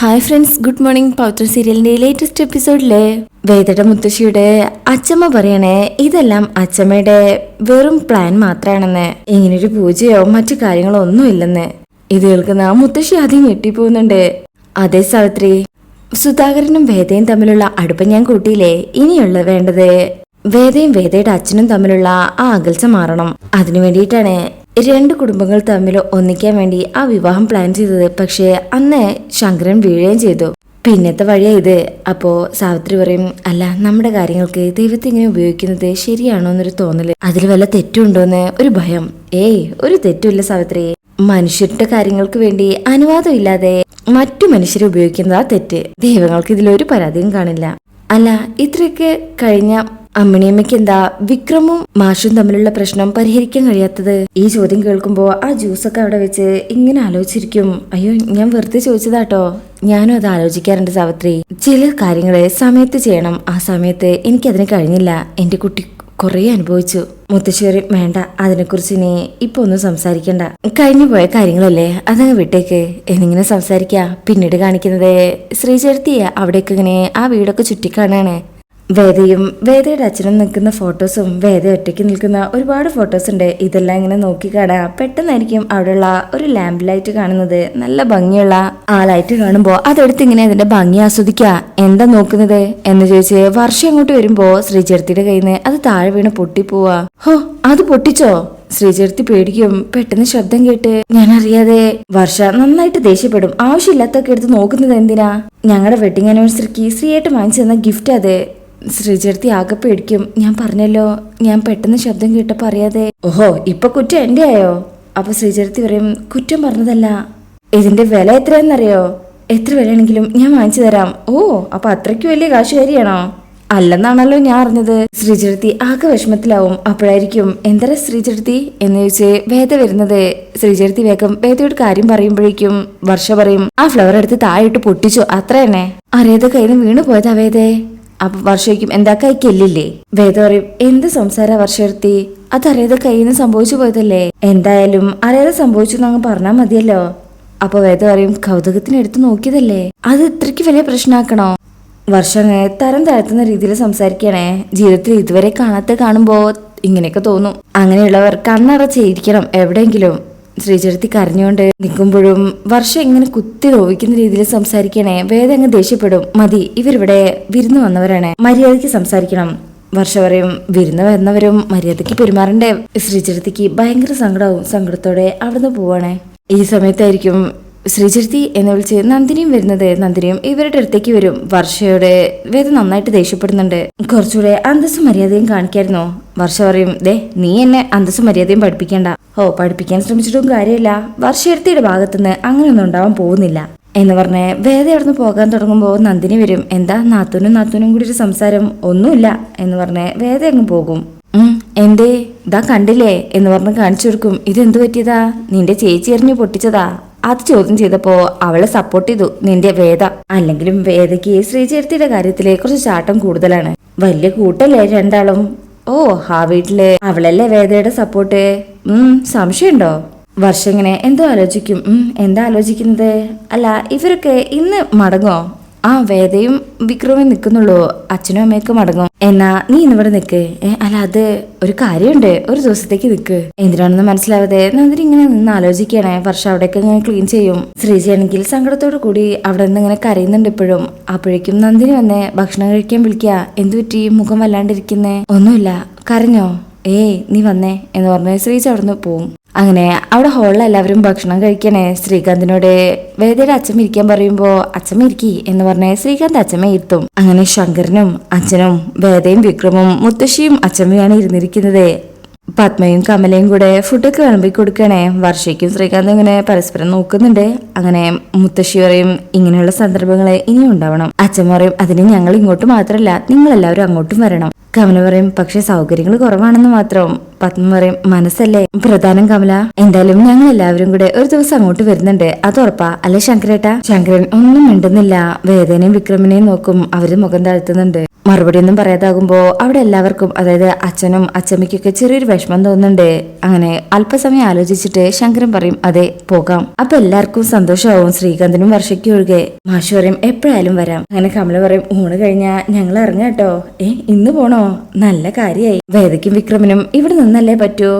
Hi friends good morning പൗത്ര സീരിയലിന്റെ latest എപ്പിസോഡിലെ വേദയുടെ മുത്തശ്ശിയുടെ അച്ചമ്മ പറയണേ ഇതെല്ലാം അച്ചമ്മയുടെ വെറും പ്ലാൻ മാത്രമാണെന്ന് ഇങ്ങനൊരു പൂജയോ മറ്റു കാര്യങ്ങളോ ഒന്നുമില്ലെന്ന്. ഇത് കേൾക്കുന്ന മുത്തശ്ശി ആദ്യം ഞെട്ടിപ്പോകുന്നുണ്ട്. അതേ സാവിത്രി സുധാകരനും വേദയും തമ്മിലുള്ള അടുപ്പം ഞാൻ കൂട്ടിയില്ലേ? ഇനിയുള്ള വേണ്ടത്? വേദയും വേദയുടെ അച്ഛനും തമ്മിലുള്ള ആ അകൽച്ച മാറണം. അതിനു വേണ്ടിയിട്ടാണ് രണ്ട് കുടുംബങ്ങൾ തമ്മിൽ ഒന്നിക്കാൻ വേണ്ടി ആ വിവാഹം പ്ലാൻ ചെയ്തത്. പക്ഷേ അന്ന് ശങ്കരൻ വീഴുകയും ചെയ്തു. പിന്നത്തെ വഴിയാ ഇത്. അപ്പോ സാവിത്രി പറയും അല്ല നമ്മുടെ കാര്യങ്ങൾക്ക് ദൈവത്തെ ഇങ്ങനെ ഉപയോഗിക്കുന്നത് ശരിയാണോ എന്നൊരു തോന്നൽ. അതിൽ വല്ല തെറ്റുണ്ടോന്ന് ഒരു ഭയം. ഏയ് ഒരു തെറ്റുമില്ല സാവിത്രി. മനുഷ്യരുടെ കാര്യങ്ങൾക്ക് വേണ്ടി അനുവാദം ഇല്ലാതെ മറ്റു മനുഷ്യരെ ഉപയോഗിക്കുന്നതാ തെറ്റ്. ദൈവങ്ങൾക്ക് ഇതിലൊരു പരാതിയും കാണില്ല. അല്ല ഇത്രയൊക്കെ കഴിഞ്ഞ അമ്മിണിയമ്മയ്ക്ക് എന്താ വിക്രമും മാഷും തമ്മിലുള്ള പ്രശ്നം പരിഹരിക്കാൻ കഴിയാത്തത്? ഈ ചോദ്യം കേൾക്കുമ്പോൾ ആ ജ്യൂസൊക്കെ അവിടെ വെച്ച് ഇങ്ങനെ ആലോചിച്ചിരിക്കും. അയ്യോ ഞാൻ വെറുതെ ചോദിച്ചതാട്ടോ. ഞാനും അത് ആലോചിക്കാറുണ്ട് സാവിത്രി. ചില കാര്യങ്ങളെ സമയത്ത് ചെയ്യണം. ആ സമയത്ത് എനിക്കതിന് കഴിഞ്ഞില്ല. എന്റെ കുട്ടി കുറേ അനുഭവിച്ചു. മുത്തശ്ശേരി വേണ്ട അതിനെക്കുറിച്ച് ഇനി ഇപ്പൊ ഒന്നും സംസാരിക്കണ്ട. കഴിഞ്ഞു പോയ കാര്യങ്ങളല്ലേ അതങ്ങ് വിട്ടേക്ക്. എന്നിങ്ങനെ സംസാരിക്കാ. പിന്നീട് കാണിക്കുന്നത് ശ്രീചേർത്തിയെ അവിടേക്ക് ഇങ്ങനെ ആ വീടൊക്കെ ചുറ്റിക്കാണാണ്. വേദയും വേദയുടെ അച്ഛനും നിൽക്കുന്ന ഫോട്ടോസും വേദ ഒറ്റയ്ക്ക് നിൽക്കുന്ന ഒരുപാട് ഫോട്ടോസ് ഉണ്ട് ഇതെല്ലാം ഇങ്ങനെ നോക്കി കാണാം പെട്ടെന്നായിരിക്കും അവിടെയുള്ള ഒരു ലാമ്പ് ലൈറ്റ് കാണുന്നത്. നല്ല ഭംഗിയുള്ള ആ ലൈറ്റ് കാണുമ്പോൾ അതെടുത്ത് ഇങ്ങനെ അതിന്റെ ഭംഗി ആസ്വദിക്കുക എന്താ നോക്കുന്നത്? എന്ന് ചോദിച്ച് വർഷം അങ്ങോട്ട് വരുമ്പോ ശ്രീചേർത്തിയുടെ കയ്യിൽ നിന്ന് അത് താഴെ വീണ് പൊട്ടിപ്പോവാ. ഹോ അത് പൊട്ടിച്ചോ? ശ്രീചേർത്തി പേടിക്കും. പെട്ടെന്ന് ശബ്ദം കേട്ട് ഞാൻ അറിയാതെ വർഷ നന്നായിട്ട് ദേഷ്യപ്പെടും. ആവശ്യമില്ലാത്തൊക്കെ എടുത്ത് നോക്കുന്നത് എന്തിനാ? ഞങ്ങളുടെ വെഡിങ് ആനിവേഴ്സറിക്ക് ശ്രീയായിട്ട് വാങ്ങിച്ചു തന്ന ഗിഫ്റ്റ് അത്. ശ്രീചേർത്തി ആകെ പേടിക്കും. ഞാൻ പറഞ്ഞല്ലോ ഞാൻ പെട്ടെന്ന് ശബ്ദം കേട്ടപ്പോൾ അറിയാതെ. ഓഹോ ഇപ്പൊ കുറ്റം എന്റെ ആയോ? അപ്പൊ ശ്രീചേർത്തി പറയും കുറ്റം പറഞ്ഞതല്ല. ഇതിന്റെ വില എത്രയാണെന്നറിയോ? എത്ര വിലയാണെങ്കിലും ഞാൻ വാങ്ങിച്ചു തരാം. ഓ അപ്പൊ അത്രയ്ക്ക് വലിയ കാശുകാരിയാണോ? അല്ലെന്നാണല്ലോ ഞാൻ അറിഞ്ഞത്. ശ്രീചേർത്തി ആകെ വിഷമത്തിലാവും. അപ്പോഴായിരിക്കും എന്തര ശ്രീചേർത്തി എന്ന് ചോദിച്ച് വേദ വരുന്നത്. ശ്രീചേർത്തി വേഗം വേദയോട് കാര്യം പറയുമ്പോഴേക്കും വർഷ പറയും ആ ഫ്ലവർ എടുത്ത് താഴെ ഇട്ട് പൊട്ടിച്ചു. അത്ര തന്നെ അറിയാതെ കയ്യിൽ നിന്ന് വീണു പോയതാ വേദേ. അപ്പൊ വർഷയ്ക്കും എന്താ കൈക്കല്ലില്ലേ വേദ പറയും എന്ത് സംസാര വർഷർത്തി അതറിയാതെ കയ്യിൽ നിന്ന് സംഭവിച്ചു പോയതല്ലേ? എന്തായാലും അറിയാതെ സംഭവിച്ചു എന്നങ്ങ് പറഞ്ഞാൽ മതിയല്ലോ. അപ്പൊ വേദ പറയും കൗതുകത്തിന് എടുത്ത് നോക്കിയതല്ലേ? അത് ഇത്രയ്ക്ക് വലിയ പ്രശ്നമാക്കണോ വർഷങ്ങൾ തരം താഴ്ത്തുന്ന രീതിയിൽ സംസാരിക്കണേ ജീവിതത്തിൽ ഇതുവരെ കാണാത്ത കാണുമ്പോ ഇങ്ങനെയൊക്കെ തോന്നും. അങ്ങനെയുള്ളവർ കണ്ണടച്ചിരിക്കണം എവിടെയെങ്കിലും. ശ്രീചരത്തി കരഞ്ഞുകൊണ്ട് നിൽക്കുമ്പോഴും വർഷം ഇങ്ങനെ കുത്തി നോവിക്കുന്ന രീതിയിൽ സംസാരിക്കണേ വേദ അങ്ങ് ദേഷ്യപ്പെടും. മതി ഇവരിവിടെ വിരുന്ന് വന്നവരാണ്. മര്യാദയ്ക്ക് സംസാരിക്കണം. വർഷ പറയും വിരുന്ന് വരുന്നവരും മര്യാദയ്ക്ക് പെരുമാറണ്ടേ? ശ്രീചരത്തിക്ക് ഭയങ്കര സങ്കടവും സങ്കടത്തോടെ അവിടുന്ന് പോവാണേ. ഈ സമയത്തായിരിക്കും ശ്രീചരത്തി എന്ന് വിളിച്ച് നന്ദിനിയും വരുന്നത് നന്ദിനിയും ഇവരുടെ അടുത്തേക്ക് വരും. വർഷയുടെ വേദ നന്നായിട്ട് ദേഷ്യപ്പെടുന്നുണ്ട്. കുറച്ചുകൂടെ അന്തസ്സും മര്യാദയും കാണിക്കായിരുന്നു. വർഷ പറയും ദേ നീ എന്നെ അന്തസ്സും മര്യാദയും പഠിപ്പിക്കണ്ട. ഓ പഠിപ്പിക്കാൻ ശ്രമിച്ചിട്ടും കാര്യമില്ല. വർഷയുടെ ഭാഗത്തുനിന്ന് അങ്ങനെയൊന്നും ഉണ്ടാവാൻ പോകുന്നില്ല. എന്ന് പറഞ്ഞ് വേദ അവിടുന്ന് പോകാൻ തുടങ്ങുമ്പോൾ നന്ദിനി വരും. എന്താ നാത്തൂനും നാത്തൂനും കൂടി ഒരു സംസാരം? ഒന്നുമില്ല. എന്ന് പറഞ്ഞ് വേദ അങ്ങ് പോകും. എന്തേ? ഇതാ കണ്ടില്ലേ? എന്ന് പറഞ്ഞ് കാണിച്ചു കൊടുക്കും. ഇതെന്ത് പറ്റിയതാ? നിന്റെ ചേച്ചി എറിഞ്ഞു പൊട്ടിച്ചതാ. അത് ചോദ്യം ചെയ്തപ്പോ അവളെ സപ്പോർട്ട് ചെയ്തു. നിന്റെ വേദ അല്ലെങ്കിലും വേദയ്ക്ക് ശ്രീചേർത്തിയുടെ കാര്യത്തിലെ കുറച്ച് ചാട്ടം കൂടുതലാണ്. വലിയ കൂട്ടല്ലേ രണ്ടാളും? ഓ ആ വീട്ടിൽ അവളല്ലേ വേദയുടെ സപ്പോർട്ട് ഉം സംശയമുണ്ടോ? വർഷം ഇങ്ങനെ എന്തോ ആലോചിക്കും. എന്താ ആലോചിക്കുന്നത്? അല്ല ഇവരൊക്കെ ഇന്ന് മടങ്ങോ? ആ വേദയും വിക്രമേ നിൽക്കുന്നുള്ളൂ. അച്ഛനും അമ്മയൊക്കെ മടങ്ങും. എന്നാ നീ ഇന്നിവിടെ നിൽക്ക്. അല്ല അത് ഒരു കാര്യമുണ്ട്. ഒരു ദിവസത്തേക്ക് നിൽക്ക്. എന്തിനാണെന്ന് മനസ്സിലാവാതെ നന്ദിനി ഇങ്ങനെ നിന്ന് ആലോചിക്കണേ വർഷം അവിടെയൊക്കെ ഇങ്ങനെ ക്ലീൻ ചെയ്യും. ശ്രീജിയാണെങ്കിൽ സങ്കടത്തോടു കൂടി അവിടെ നിന്ന് ഇങ്ങനെ കരയുന്നുണ്ട് ഇപ്പോഴും. അപ്പോഴേക്കും നന്ദിനി വന്ന് ഭക്ഷണം കഴിക്കാൻ വിളിക്കുക. എന്തു പറ്റി? മുഖം വല്ലാണ്ടിരിക്കുന്നേ? ഒന്നുമില്ല. കരഞ്ഞോ? ഏയ് നീ വന്നേ എന്ന് പറഞ്ഞ് ശ്രീജ അവിടുന്ന് പോവും. അങ്ങനെ അവിടെ ഹോളിൽ എല്ലാവരും ഭക്ഷണം കഴിക്കണേ. ശ്രീകാന്തിനോട് വേദയുടെ അച്ഛൻ ഇരിക്കാൻ പറയുമ്പോ അച്ഛമ്മ ഇരിക്കി എന്ന് പറഞ്ഞ് ശ്രീകാന്ത് അച്ഛമ്മ ഇരുത്തും. അങ്ങനെ ശങ്കരനും അച്ഛനും വേദയും വിക്രമും മുത്തശ്ശിയും അച്ഛമ്മയാണ് ഇരുന്നിരിക്കുന്നത്. പത്മയും കമലയും കൂടെ ഫുഡൊക്കെ വിളമ്പി കൊടുക്കണേ. വർഷയ്ക്കും ശ്രീകാന്തും ഇങ്ങനെ പരസ്പരം നോക്കുന്നുണ്ട്. അങ്ങനെ മുത്തശ്ശി പറയും ഇങ്ങനെയുള്ള സന്ദർഭങ്ങൾ ഇനിയും ഉണ്ടാവണം. അച്ഛൻ പറയും അതിന് ഞങ്ങൾ ഇങ്ങോട്ട് മാത്രമല്ല നിങ്ങളെല്ലാവരും അങ്ങോട്ടും വരണം. കമല പറയും പക്ഷെ സൗകര്യങ്ങൾ കുറവാണെന്ന് മാത്രം. പത്മ പറയും മനസ്സല്ലേ? പ്രധാനം കമല എന്തായാലും ഞങ്ങൾ എല്ലാവരും കൂടെ ഒരു ദിവസം അങ്ങോട്ട് വരുന്നുണ്ട്. അത് ഉറപ്പാ അല്ലെ ശങ്കരേട്ടാ? ശങ്കരൻ ഒന്നും മിണ്ടുന്നില്ല. വേദനയും വിക്രമിനെയും നോക്കും. അവർ മുഖം താഴ്ത്തുന്നുണ്ട്. മറുപടി ഒന്നും പറയാതാകുമ്പോൾ അവിടെ എല്ലാവർക്കും അതായത് അച്ഛനും അച്ചമ്മയ്ക്കൊക്കെ ചെറിയൊരു വിഷമം തോന്നുന്നുണ്ട്. അങ്ങനെ അല്പസമയം ആലോചിച്ചിട്ട് ശങ്കരൻ പറയും അതെ പോകാം. അപ്പൊ എല്ലാവർക്കും സന്തോഷമാവും ശ്രീകാന്തിനും വർഷയ്ക്കും ഒഴികെ. മാഷു പറയും എപ്പോഴായാലും വരാം. അങ്ങനെ കമല പറയും ഊണ് കഴിഞ്ഞാ ഞങ്ങൾ ഇറങ്ങാം കേട്ടോ. ഏ ഇന്ന് പോണോ? നല്ല കാര്യമായി. വേദയ്ക്കും വിക്രമനും ഇവിടെ നിന്നല്ലേ പറ്റൂ?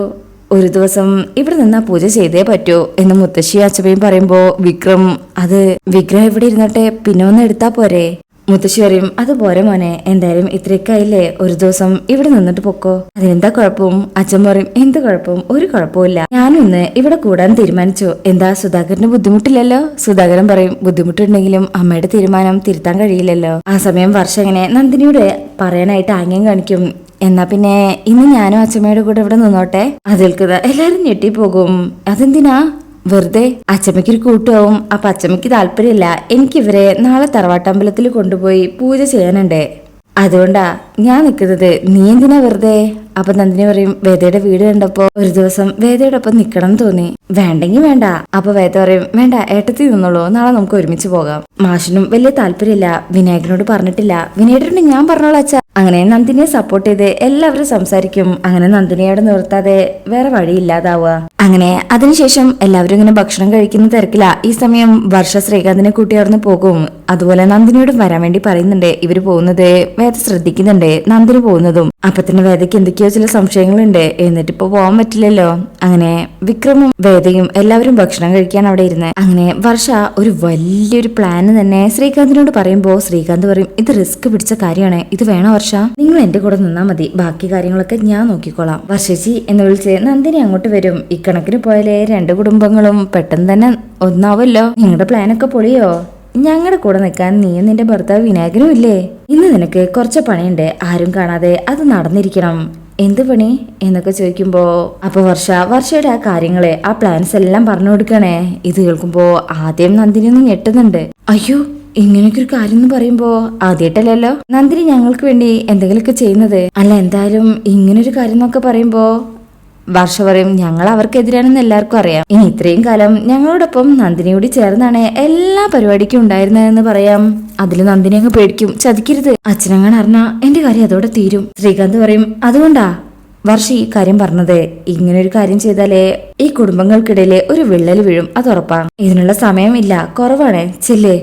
ഒരു ദിവസം ഇവിടെ നിന്നാ പൂജ ചെയ്തേ പറ്റൂ. എന്ന് മുത്തശ്ശി അച്ഛമ്മയും പറയുമ്പോ വിക്രം അത് വിഗ്രഹം ഇവിടെ ഇരുന്നട്ടെ പിന്നെ ഒന്ന് എടുത്താ പോരെ? മുത്തശ്ശി പറയും പോരെ മോനെ എന്തായാലും ഇത്രയൊക്കെ ആയില്ലേ ഒരു ദിവസം ഇവിടെ നിന്നിട്ട് പൊക്കോ. അതിനെന്താ കുഴപ്പവും അച്ഛൻ പറയും എന്ത് കുഴപ്പവും ഒരു കുഴപ്പമില്ല ഞാനൊന്ന് ഇവിടെ കൂടാൻ തീരുമാനിച്ചു. എന്താ സുധാകരന് ബുദ്ധിമുട്ടില്ലല്ലോ? സുധാകരൻ പറയും ബുദ്ധിമുട്ടുണ്ടെങ്കിലും അമ്മയുടെ തീരുമാനം തിരുത്താൻ കഴിയില്ലല്ലോ. ആ സമയം വർഷം ഇങ്ങനെ നന്ദിനിയുടെ പറയാനായിട്ട് ആംഗ്യം കാണിക്കും. എന്നാ പിന്നെ ഇന്ന് ഞാനും അച്ഛമ്മയുടെ കൂടെ ഇവിടെ നിന്നോട്ടെ? അതിൽക്കുക എല്ലാരും ഞെട്ടിപ്പോകും. അതെന്തിനാ? വെറുതെ അച്ചമ്മയ്ക്കൊരു കൂട്ടുമാവും അപ്പൊ അച്ചമ്മയ്ക്ക് താല്പര്യമില്ല. എനിക്കിവരെ നാളെ തറവാട്ടമ്പലത്തിൽ കൊണ്ടുപോയി പൂജ ചെയ്യാനുണ്ട്. അതുകൊണ്ടാ ഞാൻ നിൽക്കുന്നത് നീ എന്തിനാ വെറുതെ? അപ്പൊ നന്ദിനി പറയും വേദയുടെ വീട് കണ്ടപ്പോ ഒരു ദിവസം വേദയുടെ ഒപ്പം നിക്കണം തോന്നി. വേണ്ടെങ്കി വേണ്ട. അപ്പൊ വേദ പറയും വേണ്ട ഏട്ടത്തി നിന്നോളൂ. നാളെ നമുക്ക് ഒരുമിച്ച് പോകാം. മാഷിനും വലിയ താല്പര്യമില്ല. വിനായകനോട് പറഞ്ഞിട്ടില്ല. വിനായകനോട് ഞാൻ പറഞ്ഞോളാം അച്ഛ. അങ്ങനെ നന്ദിനിയെ സപ്പോർട്ട് ചെയ്ത് എല്ലാവരും സംസാരിക്കും. അങ്ങനെ നന്ദിനിയോട് നിർത്താതെ വേറെ വഴിയില്ലാതാവുക അങ്ങനെ അതിനുശേഷം എല്ലാവരും ഇങ്ങനെ ഭക്ഷണം കഴിക്കുന്ന തിരക്കില. ഈ സമയം വർഷ ശ്രീകാന്തിനെ കൂട്ടി പോകും. അതുപോലെ നന്ദിനിയോട് വരാൻ വേണ്ടി പറയുന്നുണ്ട്. ഇവർ പോകുന്നത് വേദ ശ്രദ്ധിക്കുന്നുണ്ട്. നന്ദിനി പോകുന്നതും. അപ്പൊ തന്നെ വേദയ്ക്ക് എന്തൊക്കെയോ ചില സംശയങ്ങളുണ്ട്. എന്നിട്ട് ഇപ്പൊ പോകാൻ പറ്റില്ലല്ലോ. അങ്ങനെ വിക്രമും വേദയും എല്ലാവരും ഭക്ഷണം കഴിക്കാൻ അവിടെ ഇരുന്ന്. അങ്ങനെ വർഷ ഒരു വലിയൊരു പ്ലാന് തന്നെ ശ്രീകാന്തിനോട് പറയുമ്പോ ശ്രീകാന്ത് പറയും ഇത് റിസ്ക് പിടിച്ച കാര്യമാണ്. ഇത് വേണോ വർഷ? നിങ്ങൾ എന്റെ കൂടെ നിന്നാ മതി. ബാക്കി കാര്യങ്ങളൊക്കെ ഞാൻ നോക്കിക്കോളാം. വർഷജി എന്ന് വിളിച്ച് നന്ദിനി അങ്ങോട്ട് വരും. ഇക്കണക്കിന് പോയാലേ രണ്ട് കുടുംബങ്ങളും പെട്ടെന്ന് തന്നെ ഒന്നാവല്ലോ. നിങ്ങളുടെ പ്ലാൻ ഒക്കെ പൊളിയോ? ഞങ്ങളുടെ കൂടെ നിൽക്കാൻ നീയും നിന്റെ ഭർത്താവ് വിനായകനും ഇല്ലേ? ഇന്ന് നിനക്ക് കുറച്ച് പണിയുണ്ട്. ആരും കാണാതെ അത് നടന്നിരിക്കണം. എന്ത് പണി? എന്നൊക്കെ ചോദിക്കുമ്പോ അപ്പൊ വർഷ വർഷയുടെ ആ കാര്യങ്ങളെ ആ പ്ലാൻസ് എല്ലാം പറഞ്ഞു കൊടുക്കണേ. ഇത് കേൾക്കുമ്പോ ആദ്യം നന്ദിനി ഒന്ന് ഞെട്ടുന്നുണ്ട്. അയ്യോ ഇങ്ങനെയൊക്കെ ഒരു കാര്യം എന്ന് പറയുമ്പോ ആദ്യമായിട്ടല്ലല്ലോ നന്ദിനി ഞങ്ങൾക്ക് വേണ്ടി എന്തെങ്കിലുമൊക്കെ ചെയ്യുന്നത്. അല്ല എന്തായാലും ഇങ്ങനൊരു കാര്യം എന്നൊക്കെ പറയുമ്പോ വർഷ പറയും ഞങ്ങൾ അവർക്കെതിരാണെന്ന് എല്ലാവർക്കും അറിയാം. ഇനി ഇത്രയും കാലം ഞങ്ങളോടൊപ്പം നന്ദിനിയോട് ചേർന്നാണ് എല്ലാ പരിപാടിക്കും ഉണ്ടായിരുന്നതെന്ന് പറയാം. അതിൽ നന്ദിനി അങ്ങ് പേടിക്കും. ചതിക്കരുത്. അച്ഛനങ്ങനെ അറിഞ്ഞാ എന്റെ കാര്യം അതോടെ തീരും. ശ്രീകാന്ത് പറയും അതുകൊണ്ടാ വർഷ ഈ കാര്യം പറഞ്ഞത്. ഇങ്ങനൊരു കാര്യം ചെയ്താലേ ഈ കുടുംബങ്ങൾക്കിടയിലെ ഒരു വിള്ളൽ വീഴും. അത് ഉറപ്പാ. ഇതിനുള്ള സമയം ഇല്ല. കുറവാണ്. ചെല്ലേ.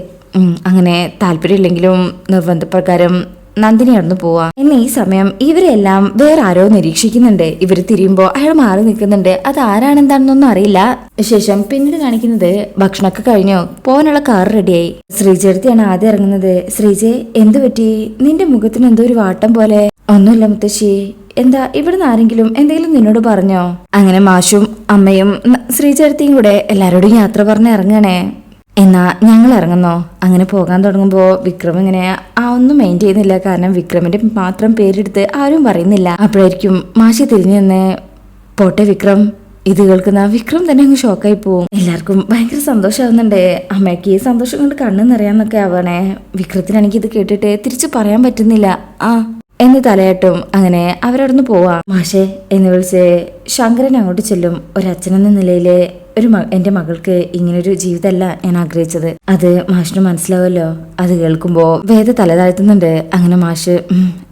അങ്ങനെ താല്പര്യമില്ലെങ്കിലും നിർബന്ധപ്രകാരം നന്ദിനി നടന്നു പോവാ. എന്നെ ഈ സമയം ഇവരെല്ലാം വേറെ ആരോ നിരീക്ഷിക്കുന്നുണ്ട്. ഇവർ തിരിയുമ്പോ അയാൾ മാറി നിൽക്കുന്നുണ്ട്. അത് ആരാണെന്താണെന്നൊന്നും അറിയില്ല. ശേഷം പിന്നീട് കാണിക്കുന്നത് ഭക്ഷണമൊക്കെ കഴിഞ്ഞോ. പോകാനുള്ള കാർ റെഡിയായി. ശ്രീജയടുത്തിയാണ് ആദ്യം ഇറങ്ങുന്നത്. ശ്രീജയ് എന്തു പറ്റി? നിന്റെ മുഖത്തിന് എന്തോ ഒരു വാട്ടം പോലെ. ഒന്നുമില്ല മുത്തശ്ശി. എന്താ ഇവിടുന്ന് ആരെങ്കിലും എന്തെങ്കിലും നിന്നോട് പറഞ്ഞോ? അങ്ങനെ മാഷും അമ്മയും ശ്രീചരത്തിയും കൂടെ എല്ലാരോടും യാത്ര പറഞ്ഞ് ഇറങ്ങണേ. എന്നാ ഞങ്ങൾ ഇറങ്ങുന്നോ അങ്ങനെ പോകാൻ തുടങ്ങുമ്പോൾ വിക്രം ഇങ്ങനെ ആ ഒന്നും മെയിൻ ചെയ്യുന്നില്ല. കാരണം വിക്രമിന്റെ മാത്രം പേരെടുത്ത് ആരും പറയുന്നില്ല. അപ്പോഴായിരിക്കും മാഷി തിരിഞ്ഞു നിന്ന് പോട്ടെ വിക്രം ഇത് കേൾക്കുന്ന വിക്രം തന്നെ അങ്ങ് ഷോക്കായി പോവും. എല്ലാവർക്കും ഭയങ്കര സന്തോഷമാവുന്നുണ്ട്. അമ്മയ്ക്ക് ഈ സന്തോഷം കൊണ്ട് കണ്ണു നിറയാന്നൊക്കെ ആവണേ. വിക്രത്തിനാണെങ്കിൽ ഇത് കേട്ടിട്ട് തിരിച്ചു പറയാൻ പറ്റുന്നില്ല. ആ എന്ന് തലയാട്ടും. അങ്ങനെ അവരവിടുന്ന് പോവാ. മാഷെ എന്ന് വിളിച്ച് ശങ്കരൻ അങ്ങോട്ട് ചെല്ലും. ഒരച്ഛനെന്ന നിലയിൽ ഒരു മ എന്റെ മകൾക്ക് ഇങ്ങനൊരു ജീവിതമല്ല ഞാൻ ആഗ്രഹിച്ചത്. അത് മാഷിന് മനസ്സിലാവുമല്ലോ അത് കേൾക്കുമ്പോൾ വേദ തല താഴ്ത്തുന്നുണ്ട്. അങ്ങനെ മാഷ്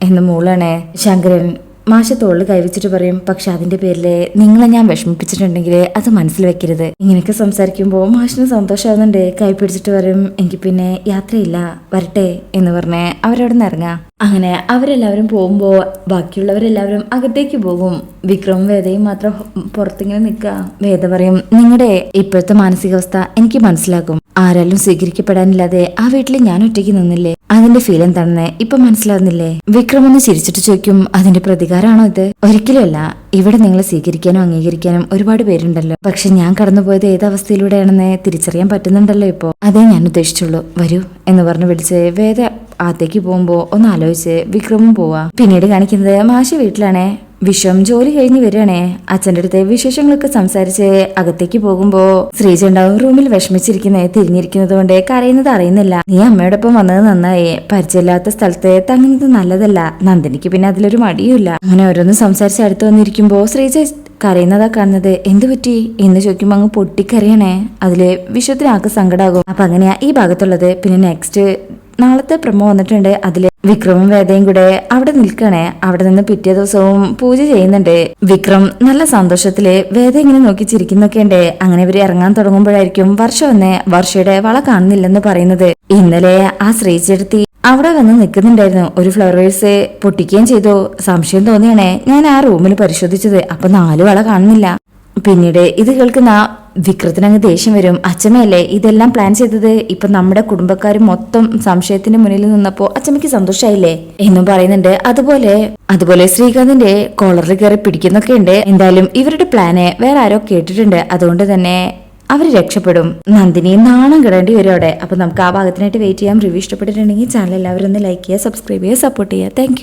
എന്ന് മൂളാണേ. ശങ്കരൻ മാഷ തോളിൽ കൈവച്ചിട്ട് പറയും പക്ഷെ അതിന്റെ പേരിൽ നിങ്ങളെ ഞാൻ വിഷമിപ്പിച്ചിട്ടുണ്ടെങ്കിൽ അത് മനസ്സിൽ വെക്കരുത്. ഇങ്ങനെയൊക്കെ സംസാരിക്കുമ്പോൾ മാഷിന് സന്തോഷമാവുന്നുണ്ട്. കൈ പിടിച്ചിട്ട് പറയും എനിക്ക് പിന്നെ യാത്രയില്ല വരട്ടെ എന്ന് പറഞ്ഞ് അവരവിടെ നിന്ന് ഇറങ്ങാം അങ്ങനെ അവരെല്ലാവരും പോകുമ്പോൾ ബാക്കിയുള്ളവരെല്ലാവരും അകത്തേക്ക് പോകും. വിക്രമും വേദയും മാത്രം പുറത്തിങ്ങനെ നിൽക്കുക വേദ പറയും നിങ്ങളുടെ ഇപ്പോഴത്തെ മാനസികാവസ്ഥ എനിക്ക് മനസ്സിലാകും ആരാലും സ്വീകരിക്കപ്പെടാനില്ലാതെ ആ വീട്ടിൽ ഞാൻ ഒറ്റയ്ക്ക് നിന്നില്ലേ? അതിന്റെ ഫീൽ എന്താണെന്ന് ഇപ്പൊ മനസ്സിലാവുന്നില്ലേ? വിക്രം ഒന്ന് ചിരിച്ചിട്ട് ചോദിക്കും അതിന്റെ പ്രതികാരമാണോ ഇത്? ഒരിക്കലുമല്ല. ഇവിടെ നിങ്ങളെ സ്വീകരിക്കാനും അംഗീകരിക്കാനും ഒരുപാട് പേരുണ്ടല്ലോ. പക്ഷെ ഞാൻ കടന്നുപോയത് ഏത് അവസ്ഥയിലൂടെയാണെന്ന് തിരിച്ചറിയാൻ പറ്റുന്നുണ്ടല്ലോ ഇപ്പോ. അതേ ഞാൻ ഉദ്ദേശിച്ചുള്ളൂ. വരൂ എന്ന് പറഞ്ഞ് വിളിച്ച് വേദ ആത്തേക്ക് പോകുമ്പോ ഒന്ന് ആലോചിച്ച് വിക്രമും പോവാ. പിന്നീട് കാണിക്കുന്നത് മാഷി വീട്ടിലാണേ. വിശ്വം ജോലി കഴിഞ്ഞ് വരികയാണേ. അച്ഛന്റെ അടുത്ത് വിശേഷങ്ങളൊക്കെ സംസാരിച്ച് അകത്തേക്ക് പോകുമ്പോ ശ്രീജ ഉണ്ടാവും റൂമിൽ വിഷമിച്ചിരിക്കുന്നേ തിരിഞ്ഞിരിക്കുന്നത് കൊണ്ട് കരയുന്നത് അറിയുന്നില്ല. നീ അമ്മയോടൊപ്പം വന്നത് നന്നായി. പരിചയമില്ലാത്ത സ്ഥലത്ത് തങ്ങുന്നത് നല്ലതല്ല. നന്ദിനിക്ക് പിന്നെ അതിലൊരു മടിയുമില്ല. അങ്ങനെ ഓരോന്ന് സംസാരിച്ച് അടുത്ത് വന്നിരിക്കുമ്പോ ശ്രീജ കരയുന്നതാ കാണുന്നത്. എന്തു പറ്റി? എന്ന് ചോദിക്കുമ്പോ അങ്ങ് പൊട്ടിക്കരയണേ. അതിൽ വിഷത്തിനാക്ക് സങ്കടാകും. അപ്പൊ അങ്ങനെയാ ഈ ഭാഗത്തുള്ളത്. പിന്നെ നെക്സ്റ്റ് നാളത്തെ പ്രമോ വന്നിട്ടുണ്ട്. അതിൽ വിക്രമും വേദയും കൂടെ അവിടെ നിൽക്കണേ. അവിടെ നിന്ന് പിറ്റേ ദിവസവും പൂജ ചെയ്യുന്നുണ്ട്. വിക്രം നല്ല സന്തോഷത്തിൽ വേദ ഇങ്ങനെ നോക്കി ചിരിക്കുന്നൊക്കെയുണ്ട് അങ്ങനെ ഇവർ ഇറങ്ങാൻ തുടങ്ങുമ്പോഴായിരിക്കും വർഷ വന്ന്. വർഷയുടെ വള കാണുന്നില്ലെന്ന് പറയുന്നത്. ഇന്നലെ ആ ശ്രീചെടുത്തി അവിടെ വന്ന് നിൽക്കുന്നുണ്ടായിരുന്നു. ഒരു ഫ്ലവർ വേഴ്സ് പൊട്ടിക്കുകയും ചെയ്തു. സംശയം തോന്നിയാണേ. ഞാൻ ആ റൂമിൽ പരിശോധിച്ചത്. അപ്പൊ നാല് വള കാണുന്നില്ല. പിന്നീട് ഇത് കേൾക്കുന്ന വിക്രത്തിന് അങ്ങ് ദേഷ്യം വരും. അച്ഛമ്മയല്ലേ ഇതെല്ലാം പ്ലാൻ ചെയ്തത്? ഇപ്പൊ നമ്മുടെ കുടുംബക്കാർ മൊത്തം സംശയത്തിന്റെ മുന്നിൽ നിന്നപ്പോ അച്ഛമ്മയ്ക്ക് സന്തോഷമായില്ലേ എന്നും പറയുന്നുണ്ട്. അതുപോലെ അതുപോലെ ശ്രീകാന്തിന്റെ കോളറിൽ കയറി പിടിക്കുന്നൊക്കെ ഉണ്ട്. എന്തായാലും ഇവരുടെ പ്ലാന് വേറെ ആരോ കേട്ടിട്ടുണ്ട്. അതുകൊണ്ട് തന്നെ അവർ രക്ഷപ്പെടും. നന്ദിനി നാണം കിടേണ്ടി വരും അവിടെ. അപ്പൊ നമുക്ക് ആ ഭാഗത്തിനായിട്ട് വെയിറ്റ് ചെയ്യാം. റിവ്യൂ ഇഷ്ടപ്പെട്ടിട്ടുണ്ടെങ്കിൽ ചാനൽ എല്ലാവരും ഒന്ന് ലൈക്ക് ചെയ്യുക സബ്സ്ക്രൈബ് ചെയ്യുക സപ്പോർട്ട് ചെയ്യുക. താങ്ക്